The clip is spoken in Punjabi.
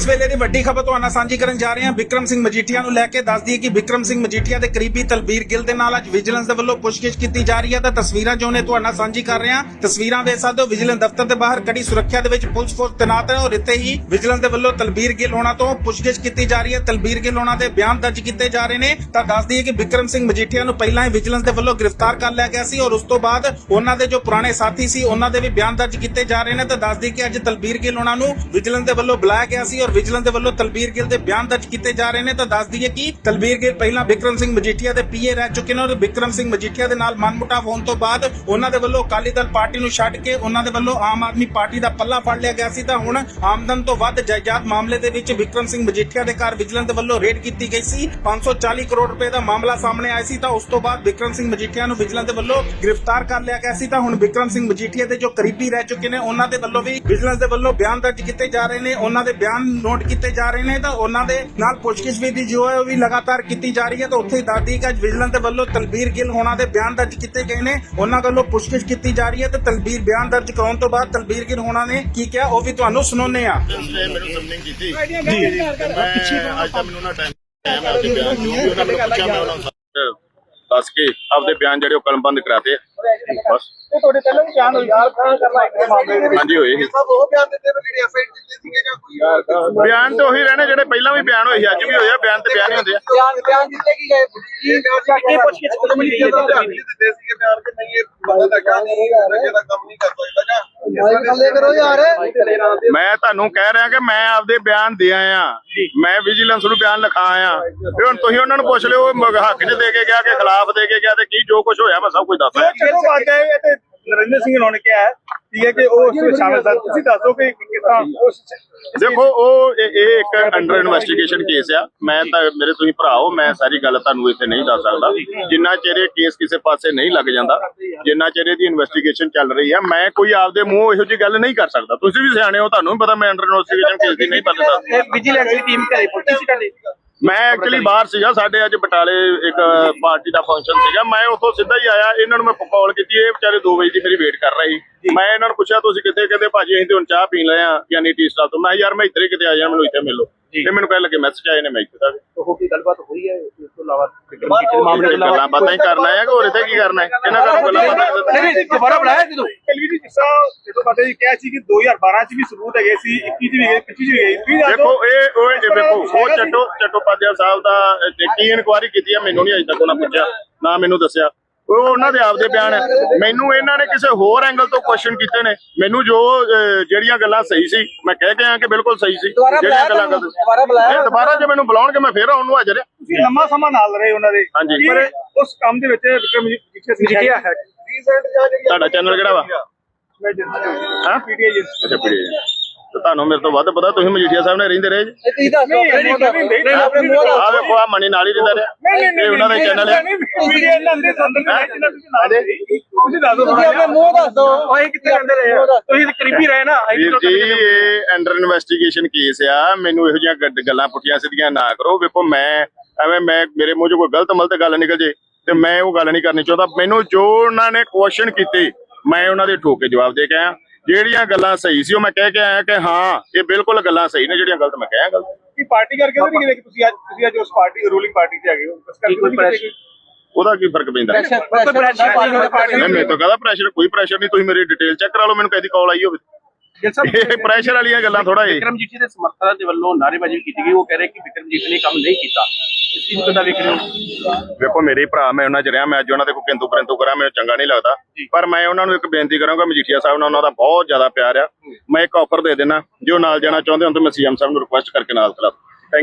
ਇਸ ਵੇਲੇ ਦੀ ਵੱਡੀ ਖਬਰ ਤੁਹਾਨੂੰ ਸਾਂਝੀ ਕਰਨ ਜਾ ਰਹੇ ਹਾਂ। ਵਿਕਰਮ ਸਿੰਘ ਮਜੀਠੀਆ ਨੂੰ ਲੈ ਕੇ ਦੱਸ ਦਈਏ ਕਿ ਵਿਕਰਮ ਸਿੰਘ ਮਜੀਠੀਆ ਦੇ ਕਰੀਬੀ ਤਲਬੀਰ ਗਿੱਲ ਦੇ ਨਾਲ ਅੱਜ ਵਿਜੀਲੈਂਸ ਦੇ ਵੱਲੋਂ ਪੁੱਛਗਿੱਛ ਕੀਤੀ ਜਾ ਰਹੀ ਹੈ ਤਾਂ ਤਸਵੀਰਾਂ ਜੋ ਨੇ ਤੁਹਾਨੂੰ ਸਾਂਝੀ ਕਰ ਰਹੇ ਹਾਂ। ਤਸਵੀਰਾਂ ਵੇਖ ਸਕਦੇ ਹੋ, ਵਿਜੀਲੈਂਸ ਦਫ਼ਤਰ ਦੇ ਬਾਹਰ ਕੜੀ ਸੁਰੱਖਿਆ ਦੇ ਵਿੱਚ ਪੁਲਿਸ ਫੋਰਸ ਤੈਨਾਤ ਹੈ ਔਰ ਇੱਥੇ ਹੀ ਵਿਜੀਲੈਂਸ ਦੇ ਵੱਲੋਂ ਤਲਬੀਰ ਗਿੱਲ ਹੋਣਾ ਤੋਂ ਪੁੱਛਗਿੱਛ ਕੀਤੀ ਜਾ ਰਹੀ ਹੈ। ਤਲਬੀਰ ਗਿੱਲ ਹੋਣਾ ਦੇ ਬਿਆਨ ਦਰਜ ਕੀਤੇ ਜਾ ਰਹੇ ਨੇ। ਤਾਂ ਦੱਸ ਦਈਏ ਕਿ ਵਿਕਰਮ ਸਿੰਘ ਮਜੀਠੀਆ ਨੂੰ ਪਹਿਲਾਂ ਹੀ ਵਿਜੀਲੈਂਸ ਦੇ ਵੱਲੋਂ ਗ੍ਰਿਫਤਾਰ ਕਰ ਲਿਆ ਗਿਆ ਸੀ ਔਰ ਉਸ ਤੋਂ ਬਾਅਦ ਉਹਨਾਂ ਦੇ ਜੋ ਪੁਰਾਣੇ ਸਾਥੀ ਸੀ, ਉਹਨਾਂ ਦੇ ਵੀ ਬਿਆਨ ਦਰਜ ਕੀਤੇ ਜਾ ਰਹੇ ਨੇ। ਤਾਂ ਦੱਸ ਦਈਏ ਕਿ ਅੱਜ ਤਲਬੀਰ ਗਿੱਲ ਉਹਨਾਂ ਨੂੰ ਵਿਜੀਲੈਂਸ ਦੇ ਵੱਲੋਂ ਬੁਲਾਇਆ ਗਿਆ ਸੀ ਔਰ ਵਿਜੀਲੈਂਸ ਦੇ ਵੱਲੋਂ ਤਲਬੀਰ ਗਿੱਲ ਦੇ ਬਿਆਨ ਦਰਜ ਕੀਤੇ ਜਾ ਰਹੇ ਨੇ, ਤਾਂ ਦੱਸ ਦਈਏ ਕਿ ਤਲਬੀਰ ਗਿੱਲ ਪਹਿਲਾਂ ਵਿਕਰਮ ਸਿੰਘ ਮਜੀਠੀਆ ਦੇ ਪੀਏ ਰਹਿ ਚੁੱਕੇ ਨੇ ਔਰ ਵਿਕਰਮ ਸਿੰਘ ਮਜੀਠੀਆ ਦੇ ਨਾਲ ਮਨਮੁਟਾਵ ਹੋਣ ਤੋਂ ਬਾਅਦ ਉਹਨਾਂ ਦੇ ਵੱਲੋਂ ਅਕਾਲੀ ਦਲ ਪਾਰਟੀ ਨੂੰ ਛੱਡ ਕੇ ਉਹਨਾਂ ਦੇ ਵੱਲੋਂ ਆਮ ਆਦਮੀ ਪਾਰਟੀ ਦਾ ਪੱਲਾ ਫੜ ਲਿਆ ਗਿਆ ਸੀ, ਤਾਂ ਹੁਣ ਆਮਦਨ ਤੋਂ ਵੱਧ ਜਾਇਦਾਦ ਮਾਮਲੇ ਦੇ ਵਿੱਚ ਵਿਕਰਮ ਸਿੰਘ ਮਜੀਠੀਆ ਦੇ ਘਰ ਵਿਜੀਲੈਂਸ ਦੇ ਵੱਲੋਂ ਰੇਡ ਕੀਤੀ ਗਈ ਸੀ। 540 ਕਰੋੜ ਰੁਪਏ ਦਾ ਮਾਮਲਾ ਸਾਹਮਣੇ ਆਇਆ ਸੀ, ਤਾਂ ਉਸ ਤੋਂ ਬਾਅਦ ਵਿਕਰਮ ਸਿੰਘ ਮਜੀਠੀਆ ਨੂੰ ਵਿਜੀਲੈਂਸ ਦੇ ਵੱਲੋਂ ਗ੍ਰਿਫਤਾਰ ਕਰ ਲਿਆ ਗਿਆ ਸੀ, ਤਾਂ ਹੁਣ ਵਿਕਰਮ ਸਿੰਘ ਮਜੀਠੀਆ ਦੇ ਜੋ ਕਰੀਬੀ ਰਹਿ ਚੁੱਕੇ ਨੇ, ਉਹਨਾਂ ਦੇ ਵੱਲੋਂ ਵੀ ਵਿਜੀਲੈਂਸ ਦੇ ਵੱਲੋਂ ਬਿਆਨ ਦਰਜ ਕੀਤੇ ਜਾ ਰਹੇ ਨੇ। ਉਹਨਾਂ ਦੇ ਬਿਆਨ ਨੋਟ ਕੀਤੇ ਜਾ ਰਹੇ ਨੇ ਤਾਂ ਉਹਨਾਂ ਦੇ ਨਾਲ ਪੁੱਛਗਿੱਛ ਵੀ ਦੀ ਜੋ ਹੈ ਉਹ ਵੀ ਲਗਾਤਾਰ ਕੀਤੀ ਜਾ ਰਹੀ ਹੈ ਤਾਂ ਉੱਥੇ ਹੀ ਦੱਸਦੀ ਕਿ ਵਿਜੀਲੈਂਸ ਦੇ ਵੱਲੋਂ ਤਲਬੀਰ ਗਿੱਲ ਹੋਣਾ ਦੇ ਬਿਆਨ ਦਰਜ ਕੀਤੇ ਗਏ ਨੇ। ਉਹਨਾਂ ਵੱਲੋਂ ਪੁੱਛਗਿੱਛ ਕੀਤੀ ਜਾ ਰਹੀ ਹੈ ਤੇ ਤਲਬੀਰ ਬਿਆਨ ਦਰਜ ਕਰਾਉਣ ਤੋਂ ਬਾਅਦ ਤਲਬੀਰ ਗਿੱਲ ਹੋਣਾ ਨੇ ਕੀ ਕਿਹਾ ਉਹ ਵੀ ਤੁਹਾਨੂੰ ਸੁਣਾਉਂਦੇ ਆ ਨੇ ਮੈਨੂੰ ਸਮਨਿੰਗ ਕੀਤੀ। ਜੀ। ਮੈਂ ਅੱਜ ਤਾਂ ਮੈਨੂੰ ਨਾ ਟਾਈਮ ਹੈ ਮੈਂ ਆਪਦੇ ਬਿਆਨ ਜੋ ਵੀ ਉਹਨਾਂ ਨੂੰ ਪੁੱਛਿਆ ਮੈਂ ਉਹਨਾਂ ਨੂੰ ਸਭ ਦੱਸ ਕੇ ਆਪਦੇ ਬਿਆਨ ਜਿਹੜੇ ਉਹ ਕਲਮਬੰਦ ਕਰਾਤੇ ਬਸ। ਤੁਹਾਡੇ ਪਹਿਲਾਂ ਵੀ ਬਿਆਨ ਹੋਈ ਯਾਰ ਕਰਨਾ ਇੱਕ ਮਾਮਲੇ ਦੇ ਵਿੱਚ ਹਾਂਜੀ ਹੋਏ ਉਹ ਬਿਆਨ ਦਿੱਤੇ ਨੇ ਜਿਹੜੀ ਕੋਈ ਬਿਆਨ ਤੇ ਉਹੀ ਰਹਿਣੇ ਜਿਹੜੇ ਪਹਿਲਾਂ ਵੀ ਬਿਆਨ ਹੋਏ ਸੀ ਅੱਜ ਵੀ ਹੋਏ ਆ ਬਿਆਨ ਤੇ ਬਿਆਨ ਹੀ ਹੁੰਦੇ ਆ। ਬਿਆਨ ਬਿਆਨ ਦਿੱਤੇ ਕੀ ਗਏ? ਕੀ ਬਿਆਨ ਕੀ ਪੁੱਛ ਕੇ ਖੁਦ ਮਿਲੀ ਜਾਂਦਾ ਬਿਆਨ ਦਿੱਤੇ ਸੀਗੇ ਬਿਆਨ ਕਿ ਨਹੀਂ ਇਹ ਬੰਦਾ ਦਾ ਕੰਮ ਨਹੀਂ ਨਸ਼ੇ ਦਾ ਕੰਮ ਨਹੀਂ ਕਰਦਾ ਇਹਦਾ ਜਾਂ ਕੰਦੇ ਕਰੋ ਯਾਰ। ਮੈਂ ਤੁਹਾਨੂੰ ਕਹਿ ਰਿਹਾ ਕਿ ਮੈਂ ਆਪਦੇ ਬਿਆਨ ਦੇ ਆਇਆ ਮੈਂ ਵਿਜੀਲੈਂਸ ਨੂੰ ਬਿਆਨ ਲਿਖਾ ਆਇਆ ਤੇ ਹੁਣ ਤੁਸੀਂ ਉਹਨਾਂ ਨੂੰ ਪੁੱਛ ਲਿਓ ਹੱਕ 'ਚ ਦੇ ਕੇ ਗਿਆ ਕਿ ਖਿਲਾਫ ਦੇ ਕੇ ਗਿਆ ਤੇ ਕੀ ਜੋ ਕੁਝ ਹੋਇਆ ਮੈਂ ਸਭ ਕੁਝ ਦੱਸ ਰਿਹਾ ਜਦੋਂ ਬਾਤ ਹੈ ਇਹ ਤੇ ਨਰਿੰਦਰ ਸਿੰਘ ਨੇ ਕਿਹਾ ਠੀਕ ਹੈ ਕਿ ਉਹ ਉਸ ਵਿੱਚ ਸ਼ਾਮਲ ਸਨ ਤੁਸੀਂ ਦੱਸੋ ਕਿ ਕਿਸ ਦੇਖੋ ਉਹ ਇਹ ਇੱਕ ਅੰਡਰ ਇਨਵੈਸਟੀਗੇਸ਼ਨ ਕੇਸ ਆ। ਮੈਂ ਤਾਂ ਮੇਰੇ ਤੁਸੀਂ ਭਰਾ ਹੋ ਮੈਂ ਸਾਰੀ ਗੱਲ ਤੁਹਾਨੂੰ ਇੱਥੇ ਨਹੀਂ ਦੱਸ ਸਕਦਾ। ਜਿੰਨਾ ਚਿਰ ਇਹ ਕੇਸ ਕਿਸੇ ਪਾਸੇ ਨਹੀਂ ਲੱਗ ਜਾਂਦਾ ਜਿੰਨਾ ਚਿਰ ਇਹਦੀ ਇਨਵੈਸਟੀਗੇਸ਼ਨ ਚੱਲ ਰਹੀ ਆ ਮੈਂ ਕੋਈ ਆਪਦੇ ਮੂੰਹ ਇਹੋ ਜੀ ਗੱਲ ਨਹੀਂ ਕਰ ਸਕਦਾ। ਤੁਸੀਂ ਵੀ ਸਿਆਣੇ ਹੋ ਤੁਹਾਨੂੰ ਵੀ ਪਤਾ ਮੈਂ ਅੰਡਰ ਇਨਵੈਸਟੀਗੇਸ਼ਨ ਕੇਸ ਦੀ ਨਹੀਂ ਪਤਾ। ਵਿਜੀਲੈਂਸ ਦੀ ਟੀਮ ਘਰੇ ਪਹੁੰਚੀ ਸੀ। ਮੈਂ ਐਕਚੁਅਲੀ ਬਾਹਰ ਸੀਗਾ ਸਾਡੇ ਅੱਜ ਬਟਾਲੇ ਇੱਕ ਪਾਰਟੀ ਦਾ ਫੰਕਸ਼ਨ ਸੀਗਾ। ਮੈਂ ਉੱਥੋਂ ਸਿੱਧਾ ਹੀ ਆਇਆ ਇਹਨਾਂ ਨੂੰ ਮੈਂ ਕਾਲ ਕੀਤੀ ਇਹ ਵਿਚਾਰੇ 2 ਵਜੇ ਦੀ ਮੇਰੀ ਵੇਟ ਕਰ ਰਹੇ ਸੀ। ਮੈਂ ਇਹਨਾਂ ਨੂੰ ਪੁੱਛਿਆ ਤੁਸੀਂ ਕਿੱਥੇ? ਕਹਿੰਦੇ ਭਾਜੀ ਅਸੀਂ ਤੇ ਹੁਣ ਚਾਹ ਪੀਣ ਲਏ ਆ ਯਾਨੀ ਟੀ ਸਟਾਲ ਤੋਂ। ਮੈਂ ਯਾਰ ਮੈਂ ਇੱਧਰ ਹੀ ਕਿਤੇ ਆ ਜਾ ਮੈਨੂੰ ਇੱਥੇ ਮਿਲੋ। ਤੇ ਮੈਨੂੰ ਕਹਿਣ ਲੱਗੇ ਮੈਸੇਜ ਆਏ ਨੇ ਮੈਂ ਇੱਥੇ ਦਾ ਉਹ ਕੀ ਗੱਲਬਾਤ ਹੋਈ ਹੈ ਇਸ ਤੋਂ ਇਲਾਵਾ ਮਾਮਲੇ ਗੱਲਾਂ ਬਾਤਾਂ ਹੀ ਕਰਨਾ ਹੈ ਕਿ ਹੋਰ ਇੱਥੇ ਕੀ ਕਰਨਾ ਹੈ? ਇਹਨਾਂ ਦਾ ਗੱਲਾਂ ਬਾਤਾਂ ਨਹੀਂ ਦੁਬਾਰਾ ਬੁਲਾਇਆ ਜਦੋਂ ਕਲਵੀ ਜੀ ਜਿਸ ਬਾਤੇ ਜੀ ਕਿਹਾ ਸੀ ਕਿ 2012 ਚ ਵੀ ਸਬੂਤ ਹੈਗੇ ਸੀ 21 ਚ ਵੀ ਗਏ 25 ਚ ਵੀ ਦੱਸੋ ਦੇਖੋ ਇਹ ਉਹ ਇਹ ਵੇਖੋ ਉਹ ਚੱਟੋ ਚੱਟੋਪਾਧਿਆ ਸਾਹਿਬ ਦਾ ਕੀ ਇਨਕੁਆਇਰੀ ਕੀਤੀ ਹੈ ਮੈਨੂੰ ਨਹੀਂ ਅਜੇ ਤੱਕ ਉਹਨਾਂ ਪੁੱਛਿਆ ਨਾ ਮੈਨੂੰ ਦੱਸਿਆ। ਉਹ ਉਹਨਾਂ ਦੇ ਆਪਦੇ ਬਿਆਨ ਹੈ। ਮੈਨੂੰ ਇਹਨਾਂ ਨੇ ਕਿਸੇ ਹੋਰ ਐਂਗਲ ਤੋਂ ਕੁਐਸਚਨ ਕੀਤੇ ਨੇ। ਮੈਨੂੰ ਜੋ ਜਿਹੜੀਆਂ ਗੱਲਾਂ ਸਹੀ ਸੀ ਮੈਂ ਕਹਿ ਕੇ ਆਇਆ ਕਿ ਬਿਲਕੁਲ ਸਹੀ ਸੀ। ਜਿਹੜੀਆਂ ਗੱਲਾਂ ਗਲਤ ਸੀ। ਦੁਬਾਰਾ ਬੁਲਾਇਆ? ਇਹ ਦੁਬਾਰਾ ਜੇ ਮੈਨੂੰ ਬੁਲਾਉਣਗੇ ਮੈਂ ਫੇਰ ਆਉਣ ਨੂੰ ਹਾਜ਼ਰ ਹਾਂ। ਤੁਸੀਂ ਲੰਮਾ ਸਮਾਂ ਨਾਲ ਰਹੇ ਉਹਨਾਂ ਦੇ। ਹਾਂਜੀ। ਪਰ ਉਸ ਕੰਮ ਦੇ ਵਿੱਚ ਵਿਕਰਮ ਜੀ ਪਿੱਛੇ ਸੀ ਤੁਹਾਡਾ ਚੈਨਲ ਕਿਹੜਾ ਵਾ? ਮੈਂ ਜਿੱਤਿਆ ਹਾਂ ਪੀਟੀਆਈ ਜੀ। ਅੱਛਾ ਪੀੜੀ ਤੇ ਤੁਹਾਨੂੰ ਮੇਰੇ ਤੋਂ ਵੱਧ ਪਤਾ ਤੁਸੀਂ ਮਜੀਠੀਆ ਸਾਹਿਬ ਨੇ ਰਹਿੰਦੇ ਰਹੇ ਜੀ? ਤੁਸੀਂ ਦੱਸੋ ਆਪਣੇ ਮੂੰਹ ਆ ਵੇਖੋ ਆ ਮਣੀ ਨਾਲ ਹੀ ਰਹਿੰਦਾ ਰਿਹਾ। ਇਹ ਉਹਨਾਂ ਦਾ ਚੈਨਲ ਹੈ। ਮੀਡੀਆ ਇਹਨਾਂ ਦੇ ਸੰਦਰ ਦੇ ਵਿੱਚ ਇਹਨਾਂ ਤੁਸੀਂ ਨਾਲ ਤੁਸੀਂ ਦੱਸੋ ਤੁਸੀਂ ਆਪਣੇ ਮੂੰਹ ਦੱਸੋ ਓਏ ਕਿੱਥੇ ਜਾਂਦੇ ਰਹੇ ਆ? ਤੁਸੀਂ ਤਾਂ ਕਰੀਬੀ ਰਹੇ ਨਾ। ਅਸੀਂ ਵੀਰ ਤਾਂ ਜੀ ਇਹ ਅੰਡਰ ਇਨਵੈਸਟੀਗੇਸ਼ਨ ਕੇਸ ਆ। ਮੈਨੂੰ ਇਹੋ ਜਿਹੀਆਂ ਗੱਡ- ਗੱਲਾਂ ਪੁੱਠੀਆਂ ਸਿੱਧੀਆਂ ਨਾ ਕਰੋ। ਵੇਖੋ ਮੈਂ ਐਵੇਂ ਮੈਂ ਮੇਰੇ ਮੂੰਹ 'ਚੋਂ ਕੋਈ ਗਲਤ ਮਲਤ ਗੱਲ ਨਿਕਲ ਜੇ ਤੇ ਮੈਂ ਉਹ ਗੱਲ ਨਹੀਂ ਕਰਨੀ ਚਾਹੁੰਦਾ। ਮੈਨੂੰ ਜੋ ਉਹਨਾਂ ਨੇ ਕੁਐਸਚਨ ਕੀਤੇ ਮੈਂ ਉਹਨਾਂ ਦੇ ਠੋਕ ਜਵਾਬ ਦੇ ਕੇ ਆਇਆ। ਜਿਹੜੀਆਂ ਗੱਲਾਂ ਸਹੀ ਸੀ ਉਹ ਮੈਂ ਕਹਿ ਕੇ ਆਇਆ ਕਿ ਹਾਂ ਇਹ ਬਿਲਕੁਲ ਗੱਲਾਂ ਸਹੀ ਨੇ ਜਿਹੜੀਆਂ ਗਲਤ ਮੈਂ ਕਹਿਆ ਗਲਤ। ਕੀ ਪਾਰਟੀ ਕਰਕੇ ਤਾਂ ਨਹੀਂ ਕਿ ਤੁਸੀਂ ਅੱਜ ਤੁਸੀਂ ਅੱਜ ਉਸ ਪਾਰਟੀ ਰੂਲਿੰਗ ਪਾਰਟੀ 'ਚ ਹੈਗੇ ਹੋ? ਇਸ ਕਰਕੇ ਉਹਦਾ ਕੀ ਫ਼ਰਕ ਪੈਂਦਾ? ਪ੍ਰੈਸ਼ਰ ਪ੍ਰੈਸ਼ਰ ਨਹੀਂ ਮੇਰੇ ਤੋਂ ਕਹਦਾ ਪ੍ਰੈਸ਼ਰ ਕੋਈ ਪ੍ਰੈਸ਼ਰ ਨਹੀਂ ਤੁਸੀਂ ਮੇਰੀ ਡਿਟੇਲ ਚੈੱਕ ਕਰਾ ਲਓ ਮੈਨੂੰ ਕਦੀ ਕਾਲ ਆਈ ਹੋਵੇ। ਇਹ ਪ੍ਰੈਸ਼ਰ ਵਾਲੀਆਂ ਗੱਲਾਂ ਥੋੜਾ ਇਹ ਵਿਕਰਮ ਜੀਠੀ ਦੇ ਸਮਰਥਕਾਂ ਦੇ ਵੱਲੋਂ ਨਾਅਰੇਬਾਜ਼ੀ ਵੀ ਕੀਤੀ ਗਈ ਉਹ ਕਹਿ ਰਹੇ ਕਿ ਵਿਕਰਮ ਜੀਠੀ ਨੇ ਕੰਮ ਨਹੀਂ ਕੀਤਾ। ਇਸ ਚੀਜ਼ ਨੂੰ ਕਿੱਦਾਂ ਵੇਖ ਰਹੇ ਹੋ? ਵੇਖੋ ਮੇਰੇ ਭਰਾ ਮੈਂ ਉਹਨਾਂ ਚ ਰਿਹਾ ਮੈਂ ਅੱਜ ਉਹਨਾਂ ਦੇ ਕੋਈ ਕਿੰਤੂ ਪਰੰਤੂ ਕਰਾਂ ਮੈਨੂੰ ਚੰਗਾ ਨਹੀਂ ਲੱਗਦਾ। ਪਰ ਮੈਂ ਉਹਨਾਂ ਨੂੰ ਇੱਕ ਬੇਨਤੀ ਕਰਾਂਗਾ ਮਜੀਠੀਆ ਸਾਹਿਬ ਨਾਲ ਉਹਨਾਂ ਦਾ ਬਹੁਤ ਜ਼ਿਆਦਾ ਪਿਆਰ ਆ। ਮੈਂ ਇੱਕ ਆਫਰ ਦੇ ਦੇਣਾ ਜੋ ਨਾਲ ਜਾਣਾ ਚਾਹੁੰਦੇ ਹੋ ਤਾਂ ਮੈਂ ਸੀਐਮ ਸਾਹਿਬ ਨੂੰ ਰਿਕੁਐਸਟ ਕਰਕੇ ਨਾਲ ਕਰਾ